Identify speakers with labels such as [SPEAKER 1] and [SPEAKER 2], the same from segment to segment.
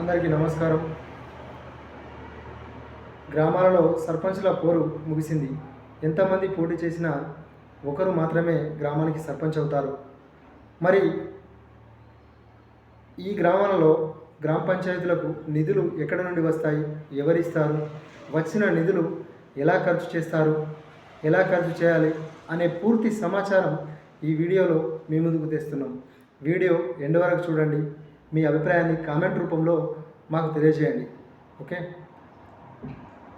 [SPEAKER 1] అందరికీ నమస్కారం. గ్రామాలలో సర్పంచ్ల పోరు ముగిసింది. ఎంతమంది పోటీ చేసినా ఒకరు మాత్రమే గ్రామానికి సర్పంచ్ అవుతారు. మరి ఈ గ్రామాలలో గ్రామ పంచాయతీలకు నిధులు ఎక్కడ నుండి వస్తాయి? ఎవరిస్తారు వచ్చిన నిధులు ఎలా ఖర్చు చేస్తారు? ఎలా ఖర్చు చేయాలి? అనే పూర్తి సమాచారం ఈ వీడియోలో మీ ముందుకు తెస్తున్నాం. వీడియో ఎండ్ వరకు చూడండి. మీ అభిప్రాయాన్ని కామెంట్ రూపంలో మాకు తెలియజేయండి. ఓకే?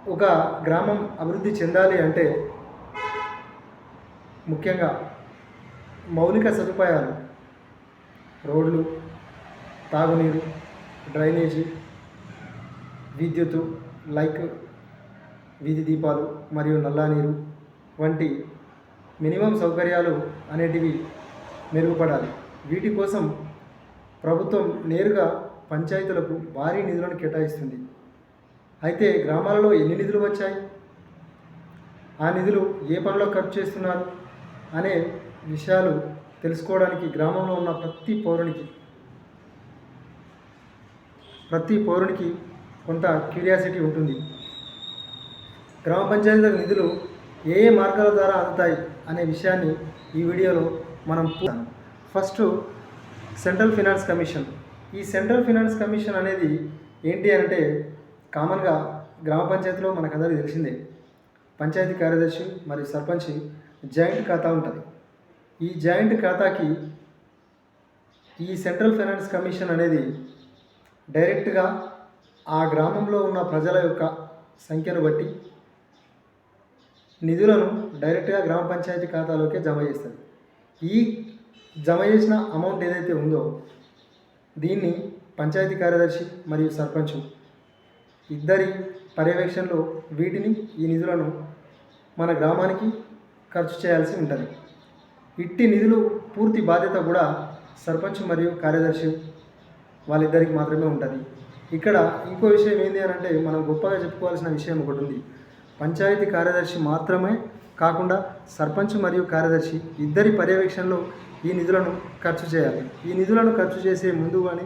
[SPEAKER 1] ఒక గ్రామం అభివృద్ధి చెందాలి అంటే ముఖ్యంగా మౌలిక సదుపాయాలు రోడ్లు తాగునీరు డ్రైనేజీ విద్యుత్తు లైక్ వీధి దీపాలు మరియు నల్లా నీరు వంటి మినిమం సౌకర్యాలు అనేటివి మెరుగుపడాలి. వీటి కోసం ప్రభుత్వం నేరుగా పంచాయతీలకు భారీ నిధులను కేటాయిస్తుంది. అయితే గ్రామాలలో ఎన్ని నిధులు వచ్చాయి? ఆ నిధులు ఏ పనిలో ఖర్చు చేస్తున్నారు? అనే విషయాలు తెలుసుకోవడానికి గ్రామంలో ఉన్న ప్రతి పౌరునికి ప్రతి పౌరునికి కొంత క్యూరియాసిటీ ఉంటుంది. గ్రామ పంచాయతీల నిధులు ఏ ఏ మార్గాల ద్వారా అందుతాయి అనే విషయాన్ని ఈ వీడియోలో మనం ఫస్ట్ సెంట్రల్ ఫినాన్స్ కమిషన్. ఈ సెంట్రల్ ఫినాన్స్ కమిషన్ అనేది ఏంటి అంటే కామన్గా గ్రామ పంచాయతీలో మనకందరికీ తెలిసిందే. పంచాయతీ కార్యదర్శి మరియు సర్పంచ్ జాయింట్ ఖాతా ఉంటుంది. ఈ జాయింట్ ఖాతాకి ఈ సెంట్రల్ ఫైనాన్స్ కమిషన్ అనేది డైరెక్ట్గా ఆ గ్రామంలో ఉన్న ప్రజల యొక్క సంఖ్యను బట్టి నిధులను డైరెక్ట్గా గ్రామ పంచాయతీ ఖాతాలోకే జమ చేస్తుంది. ఈ జమ చేసిన అమౌంట్ ఏదైతే ఉందో దీన్ని పంచాయతీ కార్యదర్శి మరియు సర్పంచ్ ఇద్దరి పర్యవేక్షణలో వీటిని ఈ నిధులను మన గ్రామానికి ఖర్చు చేయాల్సి ఉంటుంది. ఇట్టి నిధులు పూర్తి బాధ్యత కూడా సర్పంచ్ మరియు కార్యదర్శి వాళ్ళిద్దరికి మాత్రమే ఉంటుంది. ఇక్కడ ఇంకో విషయం ఏంటి అని అంటే మనం గొప్పగా చెప్పుకోవాల్సిన విషయం ఒకటి ఉంది. పంచాయతీ కార్యదర్శి మాత్రమే కాకుండా సర్పంచ్ మరియు కార్యదర్శి ఇద్దరి పర్యవేక్షణలో ఈ నిధులను ఖర్చు చేయాలి. ఈ నిధులను ఖర్చు చేసే ముందు కానీ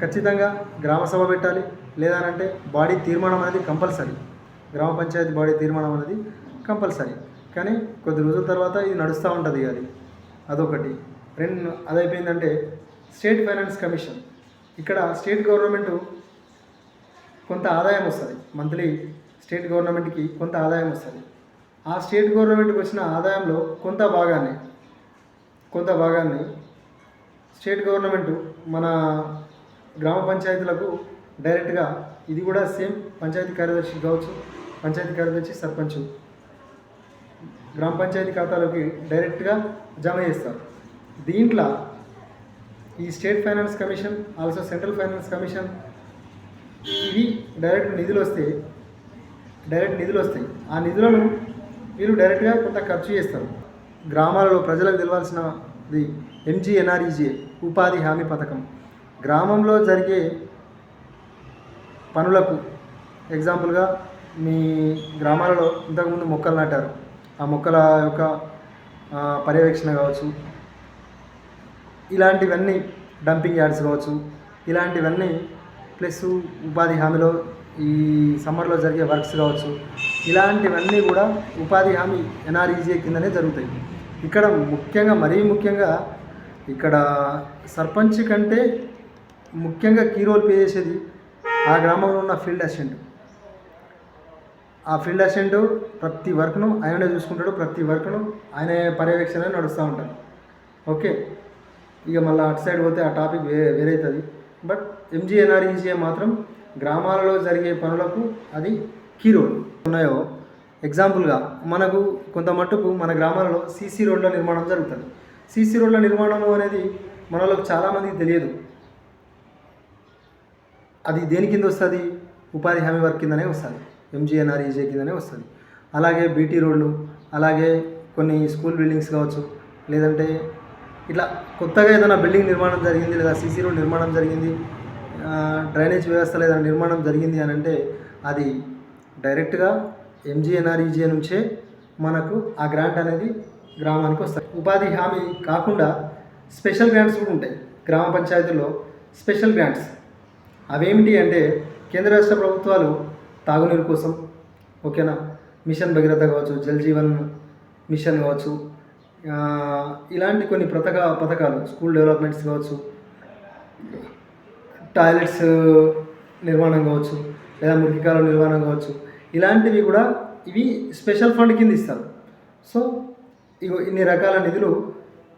[SPEAKER 1] ఖచ్చితంగా గ్రామ సభ పెట్టాలి. లేదనంటే బాడీ తీర్మానం అనేది కంపల్సరీ. గ్రామ పంచాయతీ బాడీ తీర్మానం అనేది కంపల్సరీ. కానీ కొద్ది రోజుల తర్వాత ఇది నడుస్తూ ఉంటుంది అది. అదొకటి. రెండు అదైపోయిందంటే స్టేట్ ఫైనాన్స్ కమిషన్. ఇక్కడ స్టేట్ గవర్నమెంట్ కొంత ఆదాయం వస్తుంది. మంత్లీ స్టేట్ గవర్నమెంట్కి కొంత ఆదాయం వస్తుంది. ఆ స్టేట్ గవర్నమెంట్కి వచ్చిన ఆదాయంలో కొంత భాగాన్ని కొంత భాగాన్ని స్టేట్ గవర్నమెంట్ మన గ్రామ పంచాయతీలకు డైరెక్ట్గా ఇది కూడా సేమ్ పంచాయతీ కార్యదర్శి కావచ్చు పంచాయతీ కార్యదర్శి సర్పంచ్. గ్రామ పంచాయతీ ఖాతాలోకి డైరెక్ట్గా జమ చేస్తారు. దీంట్లో ఈ state finance commission also central finance commission ఇవి డైరెక్ట్ నిధులు వస్తాయి డైరెక్ట్ నిధులు వస్తాయి. ఆ నిధులను వీళ్ళు డైరెక్ట్గా కొంత ఖర్చు చేస్తారు. గ్రామాలలో ప్రజలకు తెలవాల్సినది ఎంజీఎన్ఆర్ఈజీఏ ఉపాధి హామీ పథకం. గ్రామంలో జరిగే పనులకు ఎగ్జాంపుల్గా మీ గ్రామాలలో ఇంతకుముందు మొక్కలు నాటారు. ఆ మొక్కల యొక్క పర్యవేక్షణ కావచ్చు ఇలాంటివన్నీ డంపింగ్ యార్డ్స్ కావచ్చు ఇలాంటివన్నీ ప్లస్ ఉపాధి హామీలో ఈ సమ్మర్లో జరిగే వర్క్స్ కావచ్చు ఇలాంటివన్నీ కూడా ఉపాధి హామీ ఎన్ఆర్ఈజీఏ కిందనే జరుగుతాయి. ఇక్కడ ముఖ్యంగా మరీ ముఖ్యంగా ఇక్కడ సర్పంచ్ కంటే ముఖ్యంగా కీ రోల్ ప్లే చేసేది ఆ గ్రామంలో ఉన్న ఫీల్డ్ అసిస్టెంట్. ఆ ఫీల్డ్ అసిస్టెంట్ ప్రతి వర్క్ను ఆయనే చూసుకుంటాడు ప్రతి వర్క్ను ఆయన పర్యవేక్షణ నడుస్తూ ఉంటాడు. ఓకే ఇక మళ్ళీ అటు సైడ్ పోతే ఆ టాపిక్ వే వేరే అవుతుంది బట్ ఎంజీఎన్ఆర్ఈజీఏ మాత్రం గ్రామాలలో జరిగే పనులకు అది కీ రోల్. ఉన్నాయో ఎగ్జాంపుల్గా మనకు కొంత మట్టుకు మన గ్రామాలలో సీసీ రోడ్ల నిర్మాణం జరుగుతుంది. సీసీ రోడ్ల నిర్మాణం అనేది మనలో చాలామందికి తెలియదు. అది దేని కింద వస్తుంది? ఉపాధి హామీ వర్క్ కిందనే వస్తుంది. ఎంజీఎన్ఆర్ఈజే కిందనే వస్తుంది. అలాగే బీటీ రోడ్లు అలాగే కొన్ని స్కూల్ బిల్డింగ్స్ కావచ్చు లేదంటే ఇట్లా కొత్తగా ఏదైనా బిల్డింగ్ నిర్మాణం జరిగింది లేదా సీసీ రోడ్ నిర్మాణం జరిగింది డ్రైనేజ్ వ్యవస్థ లేదా నిర్మాణం జరిగింది అని అంటే అది డైరెక్ట్గా ఎంజీఎన్ఆర్ఈజే నుంచే మనకు ఆ గ్రాంట్ అనేది గ్రామానికి వస్తుంది. ఉపాధి హామీ కాకుండా స్పెషల్ గ్రాంట్స్ కూడా ఉంటాయి. గ్రామ పంచాయతీల్లో స్పెషల్ గ్రాంట్స్ అవేమిటి అంటే కేంద్ర రాష్ట్ర ప్రభుత్వాలు తాగునీరు కోసం ఓకేనా? మిషన్ భగీరథ కావచ్చు జల్ జీవన్ మిషన్ కావచ్చు ఇలాంటి కొన్ని పథక పథకాలు స్కూల్ డెవలప్మెంట్స్ కావచ్చు టాయిలెట్స్ నిర్మాణం కావచ్చు లేదా మురికికాల నిర్మాణం కావచ్చు ఇలాంటివి కూడా ఇవి స్పెషల్ ఫండ్ కింద ఇస్తారు. సో ఇగో ఇన్ని రకాల నిధులు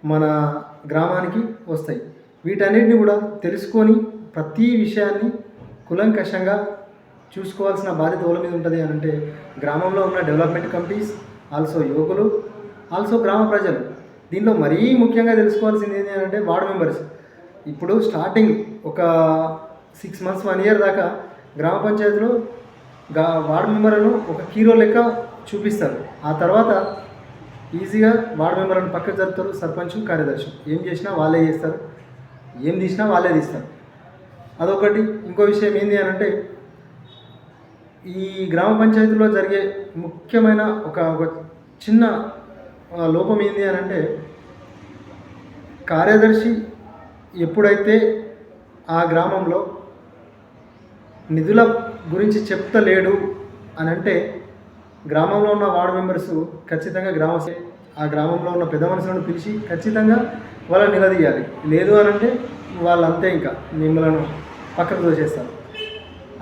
[SPEAKER 1] మన గ్రామానికి వస్తాయి. వీటన్నిటిని కూడా తెలుసుకొని ప్రతి విషయాన్ని కులంకషంగా చూసుకోవాల్సిన బాధ్యత ఎవరి మీద ఉంటుంది అని అంటే గ్రామంలో ఉన్న డెవలప్మెంట్ కమిటీస్ ఆల్సో యువకులు ఆల్సో గ్రామ ప్రజలు. దీనిలో మరీ ముఖ్యంగా తెలుసుకోవాల్సింది ఏంటి అని అంటే వార్డు మెంబర్స్. ఇప్పుడు స్టార్టింగ్ ఒక సిక్స్ మంత్స్ వన్ ఇయర్ దాకా గ్రామ పంచాయతీలో గా వార్డ్ మెంబర్లను ఒక హీరో లెక్క చూపిస్తారు. ఆ తర్వాత ఈజీగా వార్డ్ మెంబర్లను పక్కకు జరుపుతారు సర్పంచ్ కార్యదర్శి ఏం చేసినా వాళ్ళే చేస్తారు. ఏం తీసినా వాళ్ళే తీస్తారు. అదొకటి. ఇంకో విషయం ఏంటి అని అంటే ఈ గ్రామ పంచాయతీలో జరిగే ముఖ్యమైన ఒక ఒక చిన్న లోపం ఏంటి అని అంటే కార్యదర్శి ఎప్పుడైతే ఆ గ్రామంలో నిధుల గురించి చెప్తలేడు అని అంటే గ్రామంలో ఉన్న వార్డు మెంబర్స్ ఖచ్చితంగా గ్రామ ఆ గ్రామంలో ఉన్న పెద్ద మనుషులను పిలిచి ఖచ్చితంగా వాళ్ళని నిలదీయాలి. లేదు అని అంటే వాళ్ళంతే ఇంకా మిమ్మల్ని పక్కకు చేస్తారు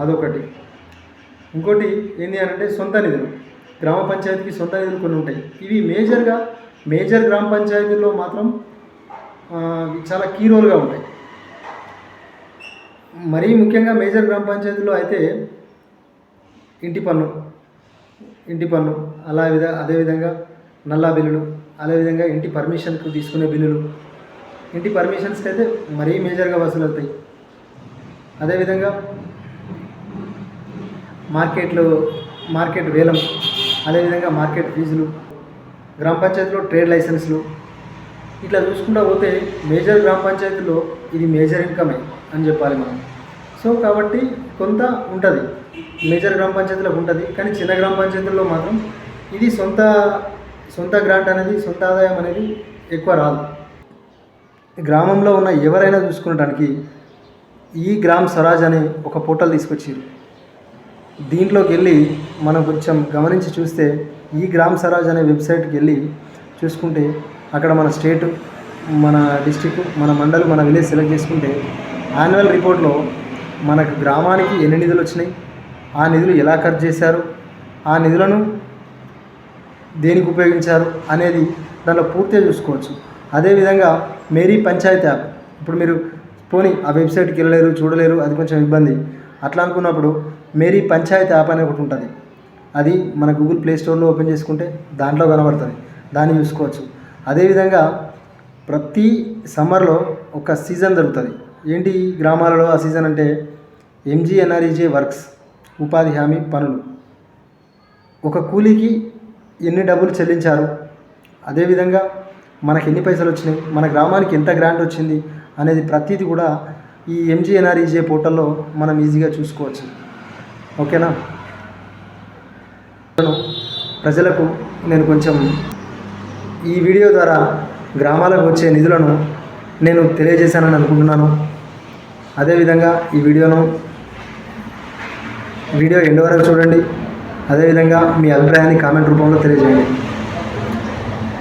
[SPEAKER 1] అదొకటి. ఇంకోటి ఏంటి అని అంటే సొంత నిధులు. గ్రామ పంచాయతీకి సొంత నిధులు కొన్ని ఉంటాయి. ఇవి మేజర్గా మేజర్ గ్రామ పంచాయతీల్లో మాత్రం చాలా కీ రోల్గా ఉంటాయి. మరీ ముఖ్యంగా మేజర్ గ్రామ పంచాయతీలో అయితే ఇంటి పన్ను ఇంటి పన్ను అలా విధ అదేవిధంగా నల్లా బిల్లులు అదేవిధంగా ఇంటి పర్మిషన్కు తీసుకునే బిల్లులు. ఇంటి పర్మిషన్స్కి అయితే మరీ మేజర్గా వసూలు అవుతాయి. అదేవిధంగా మార్కెట్లో మార్కెట్ వేలం అదేవిధంగా మార్కెట్ ఫీజులు గ్రామ పంచాయతీలో ట్రేడ్ లైసెన్స్లు ఇట్లా చూసుకుంటా పోతే మేజర్ గ్రామ పంచాయతీలో ఇది మేజర్ ఇన్కమే అని చెప్పాలి మనం. సో కాబట్టి కొంత ఉంటుంది. మేజర్ గ్రామ పంచాయతీలకు ఉంటుంది. కానీ చిన్న గ్రామ పంచాయతీల్లో మాత్రం ఇది సొంత సొంత గ్రాంట్ అనేది సొంత ఆదాయం అనేది ఎక్కువ రాదు. గ్రామంలో ఉన్న ఎవరైనా చూసుకునడానికి ఈ గ్రామ్ స్వరాజ్ అనే ఒక పోర్టల్ తీసుకొచ్చారు దీంట్లోకి వెళ్ళి మనం కొంచెం గమనించి చూస్తే ఈ గ్రామ్ స్వరాజ్ అనే వెబ్సైట్కి వెళ్ళి చూసుకుంటే అక్కడ మన స్టేట్ మన డిస్టిక్ మన మండల్ మన విలేజ్ సెలెక్ట్ చేసుకుంటే యాన్యువల్ రిపోర్ట్లో మనకు గ్రామానికి ఎన్ని నిధులు వచ్చినాయి ఆ నిధులు ఎలా ఖర్చు చేశారు ఆ నిధులను దేనికి ఉపయోగించారు అనేది దాంట్లో పూర్తిగా చూసుకోవచ్చు. అదేవిధంగా మేరీ పంచాయత్ యాప్ ఇప్పుడు మీరు పోనీ ఆ వెబ్సైట్కి వెళ్ళలేరు చూడలేరు అది కొంచెం ఇబ్బంది. అట్లా అనుకున్నప్పుడు మేరీ పంచాయత్ యాప్ అనే ఒకటి ఉంటుంది. అది మన గూగుల్ ప్లే స్టోర్లో ఓపెన్ చేసుకుంటే దాంట్లో కనబడుతుంది. దాన్ని చూసుకోవచ్చు. అదేవిధంగా ప్రతి సమ్మర్లో ఒక సీజన్ జరుగుతుంది ఏంటి ఈ గ్రామాలలో ఆ సీజన్ అంటే? ఎంజీఎన్ఆర్ఈజే వర్క్స్ ఉపాధి హామీ పనులు. ఒక కూలీకి ఎన్ని డబ్బులు చెల్లించారు? అదేవిధంగా మనకి ఎన్ని పైసలు వచ్చినాయి? మన గ్రామానికి ఎంత గ్రాంట్ వచ్చింది? అనేది ప్రతిదీ కూడా ఈ ఎంజీఎన్ఆర్ఈజే పోర్టల్లో మనం ఈజీగా చూసుకోవచ్చు. ఓకేనా? ప్రజలకు నేను కొంచెం ఈ వీడియో ద్వారా గ్రామాలకు వచ్చే నిధులను నేను తెలియజేశానని అనుకుంటున్నాను. అదేవిధంగా ఈ వీడియోను వీడియో ఎండ్ వరకు చూడండి. అదేవిధంగా మీ అభిప్రాయాన్ని కామెంట్ రూపంలో తెలియజేయండి.